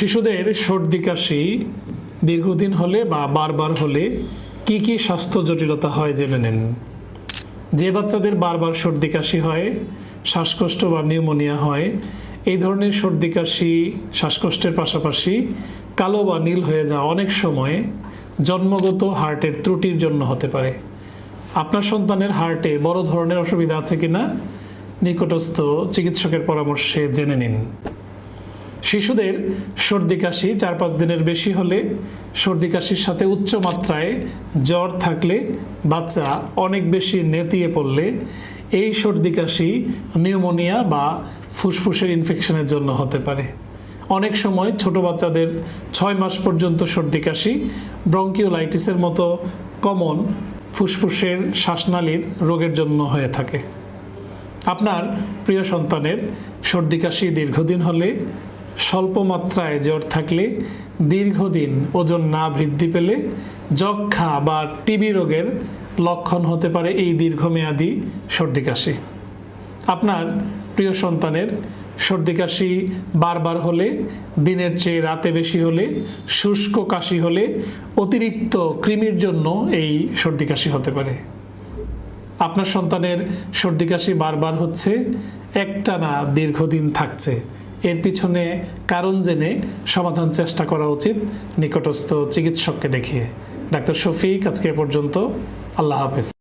শিশুদের সর্দি কাশি দীর্ঘদিন হলে বা বারবার হলে কি কি স্বাস্থ্য জটিলতা হয় জেনে নেন। যে বাচ্চাদের বারবার সর্দি কাশি হয়, শ্বাসকষ্ট বা নিউমোনিয়া হয়, এই ধরনের সর্দি কাশি শ্বাসকষ্টের পাশাপাশি কালো বা নীল হয়ে যাওয়া অনেক সময় জন্মগত হার্টের ত্রুটির জন্য হতে পারে। আপনার সন্তানের হার্টে বড় ধরনের অসুবিধা আছে কিনা? নিকটস্থ চিকিৎসকের পরামর্শে জেনে নিন। শিশুদের সর্দি কাশি চার পাঁচ দিনের বেশি হলে সর্দি কাশির সাথে উচ্চ মাত্রায় জ্বর থাকলে বাচ্চা অনেক বেশি নেতিয়ে পড়লে এই সর্দি কাশি নিউমোনিয়া বা ফুসফুসের ইনফেকশনের জন্য হতে পারে। অনেক সময় ছোট বাচ্চাদের ছয় মাস পর্যন্ত সর্দি কাশি, ব্রঙ্কিওলাইটিসের মতো কমন ফুসফুসের শ্বাসনালীর রোগের জন্য হয়ে থাকে। আপনার প্রিয় সন্তানের সর্দি কাশি দীর্ঘদিন হলে স্বল্প মাত্রায় জ্বর থাকলে দীর্ঘদিন ওজন না বৃদ্ধি পেলে যক্ষা বা টিবি রোগের লক্ষণ হতে পারে এই দীর্ঘমেয়াদী সর্দি কাশি। আপনার প্রিয় সন্তানের সর্দি কাশি বারবার হলে, দিনের চেয়ে রাতে বেশি হলে, শুষ্ক কাশি হলে অতিরিক্ত কৃমির জন্য এই সর্দি কাশি হতে পারে। আপনার সন্তানের সর্দি কাশি বারবার হচ্ছে, একটানা দীর্ঘদিন থাকছে। এর পিছনে কারণ জেনে সমাধান চেষ্টা করা উচিত নিকটস্থ চিকিৎসককে দেখিয়ে। ডাক্তার শফিক, আজকে পর্যন্ত। আল্লাহ হাফেজ।